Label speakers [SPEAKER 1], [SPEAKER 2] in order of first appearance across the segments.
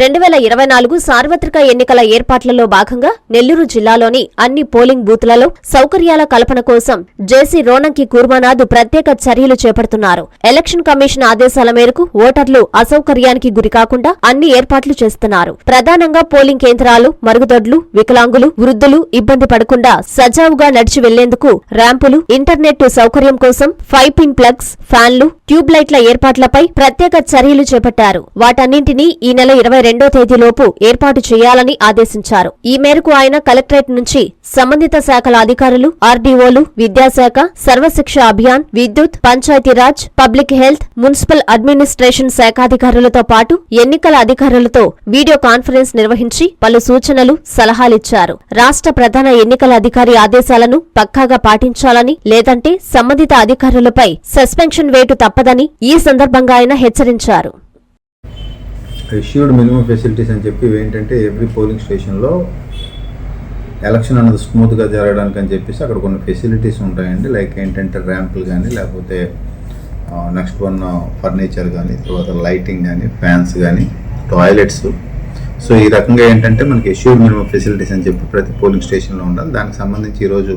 [SPEAKER 1] రెండు వేల ఇరవై నాలుగు సార్వత్రిక ఎన్నికల ఏర్పాట్లలో భాగంగా నెల్లూరు జిల్లాలోని అన్ని పోలింగ్ బూత్లలో సౌకర్యాల కల్పన కోసం జేసీ రోనంకి కూర్మనాథ్ ప్రత్యేక చర్యలు చేపడుతున్నారు. ఎలక్షన్ కమిషన్ ఆదేశాల మేరకు ఓటర్లు అసౌకర్యానికి గురికాకుండా అన్ని ఏర్పాట్లు చేస్తున్నారు. ప్రధానంగా పోలింగ్ కేంద్రాలు మరుగుదొడ్లు వికలాంగులు వృద్ధులు ఇబ్బంది పడకుండా సజావుగా నడిచి వెళ్ళేందుకు ర్యాంపులు ఇంటర్నెట్ సౌకర్యం కోసం ఫైవ్ పిన్ ప్లగ్స్ ఫ్యాన్లు ట్యూబ్ లైట్ల ఏర్పాట్లపై ప్రత్యేక చర్యలు చేపట్టారు. వాటన్నింటినీ ఈ నెల ఇరవై రెండో తేదీలోపు ఏర్పాటు చేయాలని ఆదేశించారు. ఈ మేరకు ఆయన కలెక్టరేట్ నుంచి సంబంధిత శాఖల అధికారులు ఆర్డీఓలు విద్యాశాఖ సర్వశిక్ష అభియాన్ విద్యుత్ Panchayatiraj public health municipal administration శాఖాధికారులతో పాటు ఎన్నికల అధికారులతో వీడియో కాన్ఫరెన్స్ నిర్వహించి పలు సూచనలు సలహాలిచ్చారు. రాష్ట్ర ప్రధాన ఎన్నికల అధికారి ఆదేశాలను పక్కాగా పాటించాలని లేదంటే సంబంధిత అధికారులపై సస్పెన్షన్ వేటు తప్పదని ఈ సందర్భంగా ఆయన హెచ్చరించారు.
[SPEAKER 2] ఇష్యూడ్ మినిమం ఫెసిలిటీస్ అని చెప్పి ఏంటంటే ఎవ్రీ పోలింగ్ స్టేషన్లో ఎలక్షన్ అనేది స్మూత్గా జరగడానికి అని చెప్పేసి అక్కడ కొన్ని ఫెసిలిటీస్ ఉంటాయండి. లైక్ ఏంటంటే ర్యాంపులు కానీ లేకపోతే నెక్స్ట్ వన్ ఫర్నిచర్ కానీ తర్వాత లైటింగ్ కానీ ఫ్యాన్స్ కానీ టాయిలెట్స్ సో ఈ రకంగా ఏంటంటే మనకి ఎష్యూర్ మినిమం ఫెసిలిటీస్ అని చెప్పి ప్రతి పోలింగ్ స్టేషన్లో ఉండాలి. దానికి సంబంధించి ఈరోజు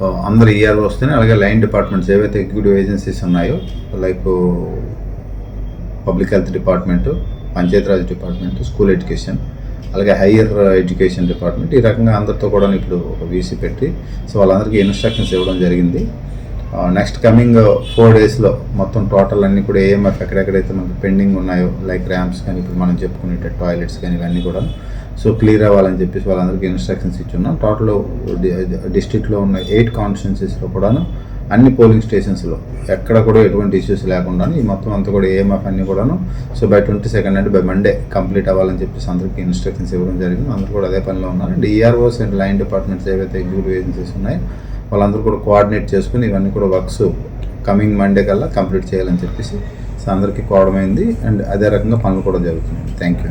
[SPEAKER 2] అందరూ అందరు ఇయర్ వస్తేనే అలాగే లైన్ డిపార్ట్మెంట్స్ ఏవైతే ఎగ్జిక్యూటివ్ ఏజెన్సీస్ ఉన్నాయో like public health department Panchayati Raj department school education అలాగే హైయర్ ఎడ్యుకేషన్ డిపార్ట్మెంట్ ఈ రకంగా అందరితో కూడా ఇప్పుడు ఒక వీసీ పెట్టి సో వాళ్ళందరికీ ఇన్స్ట్రక్షన్స్ ఇవ్వడం జరిగింది. నెక్స్ట్ కమింగ్ ఫోర్ డేస్లో మొత్తం టోటల్ అన్నీ కూడా ఏఎంఎఫ్ ఎక్కడెక్కడైతే మనకి పెండింగ్ ఉన్నాయో లైక్ ర్యాంప్స్ కానీ ఇప్పుడు మనం చెప్పుకునే టాయిలెట్స్ కానీ ఇవన్నీ కూడా సో క్లియర్ అవ్వాలని చెప్పేసి వాళ్ళందరికీ ఇన్స్ట్రక్షన్స్ ఇచ్చున్నాం. టోటల్ డిస్ట్రిక్ట్లో ఉన్న ఎయిట్ కాన్స్టిట్యున్సీస్లో కూడాను అన్ని పోలింగ్ స్టేషన్స్లో. ఎక్కడ కూడా ఎటువంటి ఇష్యూస్ లేకుండా ఈ మొత్తం అంతా కూడా ఏఎంఎఫ్ అన్ని కూడాను. సో బై ట్వంటీ సెకండ్ అంటే బై మండే కంప్లీట్ అవ్వాలని చెప్పేసి అందరికీ ఇన్స్ట్రక్షన్స్ ఇవ్వడం జరిగింది. అందరూ కూడా అదే పనిలో ఉన్నారు. And EROs and line departments ఏవైతే ఎగ్జిక్యూటివ్ ఏజెన్సీస్ ఉన్నాయో వాళ్ళందరూ కూడా కోఆర్డినేట్ చేసుకుని ఇవన్నీ కూడా వర్క్స్ కమింగ్ మండే కల్లా కంప్లీట్ చేయాలని చెప్పేసి సో అందరికీ కోవడమైంది అండ్ అదే రకంగా పనులు కూడా జరుగుతున్నాయి. Thank you